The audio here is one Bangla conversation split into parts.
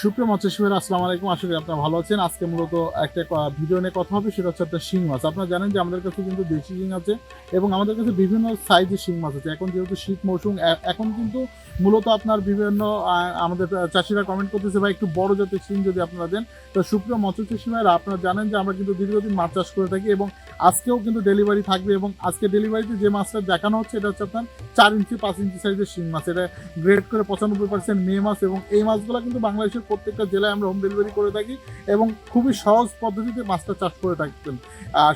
সুপ্রিয় মৎস্যশিবের আসসালামু আলাইকুম। আশা করি আপনারা ভালো আছেন। আজকে মূলত একটা ভিডিও নিয়ে কথা হবে, সেটা হচ্ছে একটা শিং মাছ। আপনারা জানেন যে আমাদের কাছে কিন্তু দেশি শিং আছে এবং আমাদের কাছে বিভিন্ন সাইজের শিং মাছ আছে। এখন যেহেতু শীত মৌসুম এখন কিন্তু মূলত আপনার বিভিন্ন আমাদের চাষিরা কমেন্ট করতেছে, ভাই, একটু বড় জাতের শিং যদি আপনারা দেন। তো সুপ্রিয় মৎস্যশিবেরা আপনারা জানেন যে আমরা কিন্তু দীর্ঘদিন মাছ চাষ করে থাকি এবং আজকেও কিন্তু ডেলিভারি থাকবে এবং আজকে ডেলিভারিতে যে মাছটা দেখানো হচ্ছে, এটা হচ্ছে আপনার চার ইঞ্চি, পাঁচ ইঞ্চি সাইজের শিং মাছ। এটা গ্রেড করে পঁচানব্বই পার্সেন্ট মেয়ে মাছ এবং এই মাছগুলো কিন্তু বাংলাদেশের প্রত্যেকটা জেলায় আমরা হোম ডেলিভারি করে থাকি এবং খুবই সহজ পদ্ধতিতে মাছটা চাষ করে থাকতেন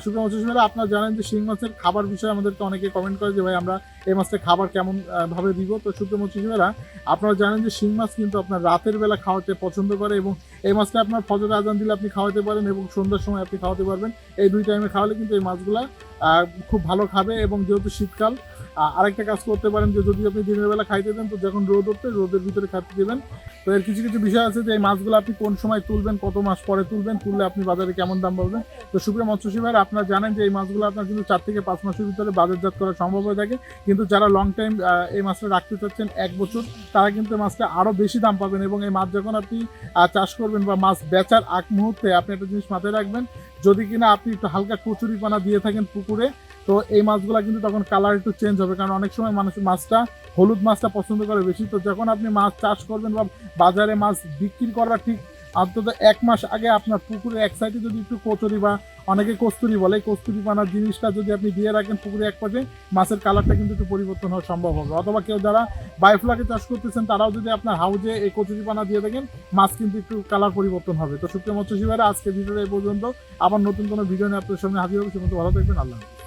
সুপ্রিম মৎস্যজীবীরা আপনারা জানেন যে শিং মাছের খাবার বিষয়ে আমাদেরকে অনেকে কমেন্ট করে যে, ভাই, আমরা এই মাছটা খাবার কেমন ভাবে দিব? তো সুপ্রিম মৎস্যজীবীরা আপনারা জানেন যে শিং মাছ কিন্তু আপনার রাতের বেলা খাওয়াতে পছন্দ করে এবং এই মাছটা আপনার ফজর আজান দিলে আপনি খাওয়াতে পারেন এবং সন্ধ্যার সময় আপনি খাওয়াতে পারবেন। এই দুই টাইমে খাওয়ালে কিন্তু এই মাছগুলা খুব ভালো খাবে এবং যেহেতু শীতকাল আরেকটা কাজ করতে পারেন যে যদি আপনি দিনের বেলা খাইতে দেন, তো যখন রোদ উঠতে রোদের ভিতরে খাইতে দেবেন। তো এর কিছু কিছু বিষয় আছে যে এই মাছগুলো আপনি কোন সময় তুলবেন, কত মাস পরে তুলবেন, তুললে আপনি বাজারে কেমন দাম পাবেন? তো সুপ্রিয় মৎস্যশী ভাইরা, আপনারা জানেন যে এই মাছগুলো আপনার কিন্তু চার থেকে পাঁচ মাসের ভিতরে বাজারজাত করা সম্ভব হয়ে থাকে। কিন্তু যারা লং টাইম এই মাছটা রাখতে চাচ্ছেন এক বছর, তারা কিন্তু মাছটা আরও বেশি দাম পাবেন এবং এই মাছ যখন আপনি চাষ করবেন বা মাছ বেচার আগ মুহূর্তে আপনি একটা জিনিস মাথায় রাখবেন, যদি কিনা আপনি একটু হালকা কচুরি পানা দিয়ে থাকেন তো এই মাছগুলো কিন্তু তখন কালার একটু চেঞ্জ হবে, কারণ অনেক সময় মানুষ মাছটা, হলুদ মাছটা পছন্দ করে বেশি। তো যখন আপনি মাছ চাষ করবেন বা বাজারে মাছ বিক্রি করার ঠিক অন্তত এক মাস আগে আপনার পুকুরে এক সাইডে যদি একটু কচুরি বা অনেকে কস্তুরি বলে কস্তুরি পানার জিনিসটা যদি আপনি দিয়ে রাখেন পুকুরে এক পাশে মাছের কালারটা কিন্তু একটু পরিবর্তন হওয়া সম্ভব হবে। অথবা কেউ যারা বায়োফ্লাকে চাষ করতেছেন, তারাও যদি আপনার হাউজে এই কচুরি পানা দিয়ে থাকেন, মাছ কিন্তু একটু কালার পরিবর্তন হবে। তো সুপ্রিয় মৎস্যজীবীরা আজকে ভিডিওটা এই পর্যন্ত। আবার নতুন কোনো ভিডিও নিয়ে আপনার সামনে হাজির হবে। সে পর্যন্ত ভালো থাকবেন। আল্লাহ।